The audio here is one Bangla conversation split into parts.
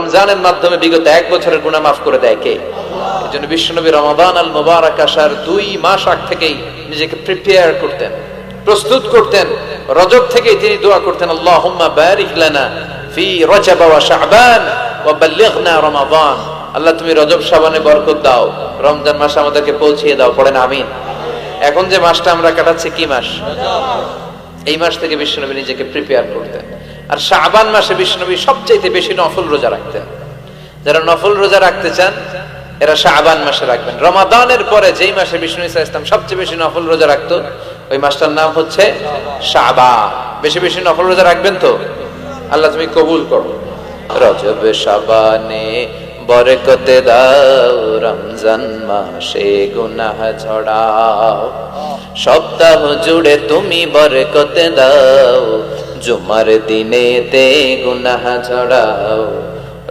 রমজানের মাধ্যমে বিগত এক বছরের গুনাহ মাফ করে দেয় কে? এই জন্য বিশ্বনবী রমাদান আল মোবারক আসার দুই মাস আগ থেকেই নিজেকে প্রিপেয়ার করতেন, প্রস্তুত করতেন। রজব থেকেই তিনি দোয়া করতেন, আল্লাহুম্মা বারিক লানা ফি রজব ওয়া শাবান ওয়া বাল্লিগনা রমাদান। আল্লাহ তুমি রজব, শাবানে বরকত দাও। রমজান মাস আমাদেরকে পৌঁছিয়ে দাও, পড়েন আমিন। এখন যে মাসটা আমরা কাটাচ্ছি, কি মাস? এই মাস থেকে বিশ্বনবী নিজেকে প্রিপেয়ার করতেন। আর শাবান মাসে বিশ্বনবী সবচাইতে বেশি নফল রোজা রাখতেন। যারা নফল রোজা রাখতে চান, এরা শাবান মাসে রাখবেন। রমাদানের পরে যেই মাসে বিষ্ণু ইসা ইসলাম সবচেয়ে বেশি নফল রোজা রাখতো, ওই মাসটার নাম হচ্ছে শাবান। বেশি বেশি নফল রোজা রাখবেন তো? আল্লাহ তুমি কবুল করো। রজব শাবানে বরকতে দাও, রমজান মাসে গুনাহ ঝড়াও। সপ্তাহ জুড়ে তুমি বরকতে দাও জুমার দিনেতে গুনাহ ঝড়াও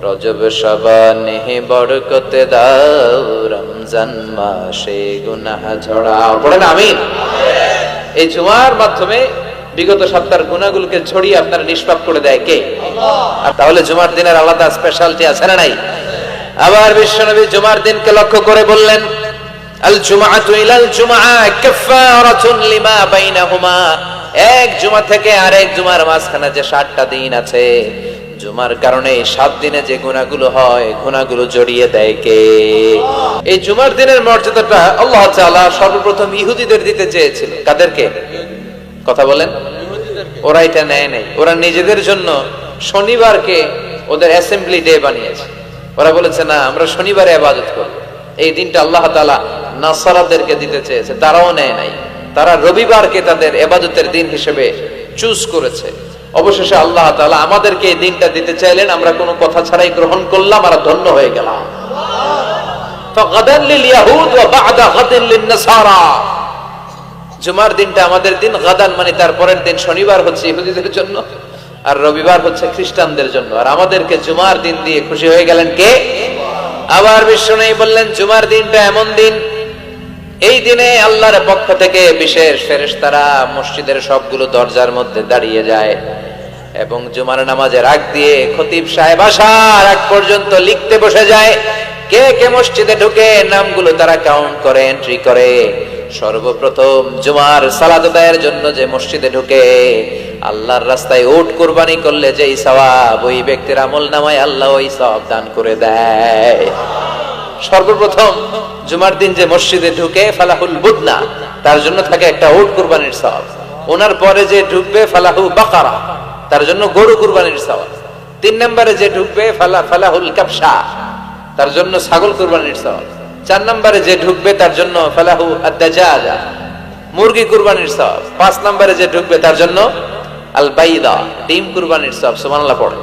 রজব শাবানে বরকতে দাও, রমজান মাসে গুনাহ ঝড়াও পড়েন, আমিন। এই জুমার মাধ্যমে বিগত সপ্তাহের গুণাগুলোকে ছড়িয়ে আপনারা নিষ্পাপ করে দেয় কে? আর তাহলে জুমার দিনের আলাদা স্পেশালিটি আছে না নাই? আবার বিশ্বনবী জুমার দিনকে লক্ষ্য করে বললেন আল জুমাআতু ইলাল জুমআ কাফফারাতুন লিমা বাইনাহুমা। এক জুমা থেকে আরেক জুমার মাঝখানে যে সাতটা দিন আছে, জুমার কারণে সাত দিনে যে গুণাগুলো হয়, গুণাগুলো জড়িয়ে দেয় কে? এই জুমার দিনের মর্যাদাটা আল্লাহ তাআলা সর্বপ্রথম ইহুদিদের দিতে চেয়েছিল। কাদেরকে? কথা বলেন। ওরা এটা নেয় নাই। ওরা নিজেদের জন্য শনিবারকে ওদের অ্যাসেম্বলি ডে বানিয়েছে। ওরা বলেছে, না, আমরা শনিবারে আবাদত করব। এই দিনটা আল্লাহ তাআলা নাসারাদেরকে দিতে চেয়েছে, তারাও নেয় নাই। তারা রবিবারকে তাদের এবাদতের দিন হিসেবে চুজ করেছে। অবশেষে আল্লাহ তালা আমাদেরকে এই দিনটা দিতে চাইলেন, আমরা কোনো কথা ছাড়াই গ্রহণ করলাম আর ধন্য হয়ে গেলাম। জুমার দিনটা আমাদের দিন, গাদান মানে তারপরের দিন, শনিবার হচ্ছে ইহুদিদের জন্য আর রবিবার হচ্ছে খ্রিস্টানদের জন্য। আর আমাদেরকে জুমার দিন দিয়ে খুশি হয়ে গেলেন কে? আবার বিশ্ব নেই বললেন, জুমার দিনটা এমন দিন এই দিনে আল্লাহর পক্ষ থেকে বিশেষ ফেরেশতারা মসজিদের সবগুলো দরজার মধ্যে দাঁড়িয়ে যায় এবং জুমার নামাজের আগ দিয়ে খতিব সাহেব আসার আগ পর্যন্ত লিখতে বসে যায়। কে কে মসজিদে ঢুকে নামগুলো তারা কাউন্ট করে এন্ট্রি করে। সর্বপ্রথম জুমার সালাত আদায়ের জন্য যে মসজিদে ঢুকে, আল্লাহর রাস্তায় উট কুরবানি করলে যেই সওয়াব, ওই ব্যক্তির আমল নামায় আল্লাহ ওই সওয়াব দান করে দেয়। সর্বপ্রথম জুমার দিন যে মসজিদে ঢুকে ফালাহুল বুদনা, তার জন্য থাকে একটা উট কুরবানির সওয়াব। ওনার পরে যে ঢুকবে ফালাহু বাকারা, তার জন্য গরু কুরবানির সওয়াব। তিন নম্বরে যে ঢুকবে ফালা ফালাহুল কাবসা তার জন্য ছাগল কুরবানির সওয়াব। চার নম্বরে যে ঢুকবে, তার জন্য ফালাহু আদাজাজা মুরগি কুরবানির সওয়াব। পাঁচ নম্বরে যে ঢুকবে, তার জন্য আল বাইদা ডিম কুরবানির সওয়াব। সুবহানাল্লাহ পড়ে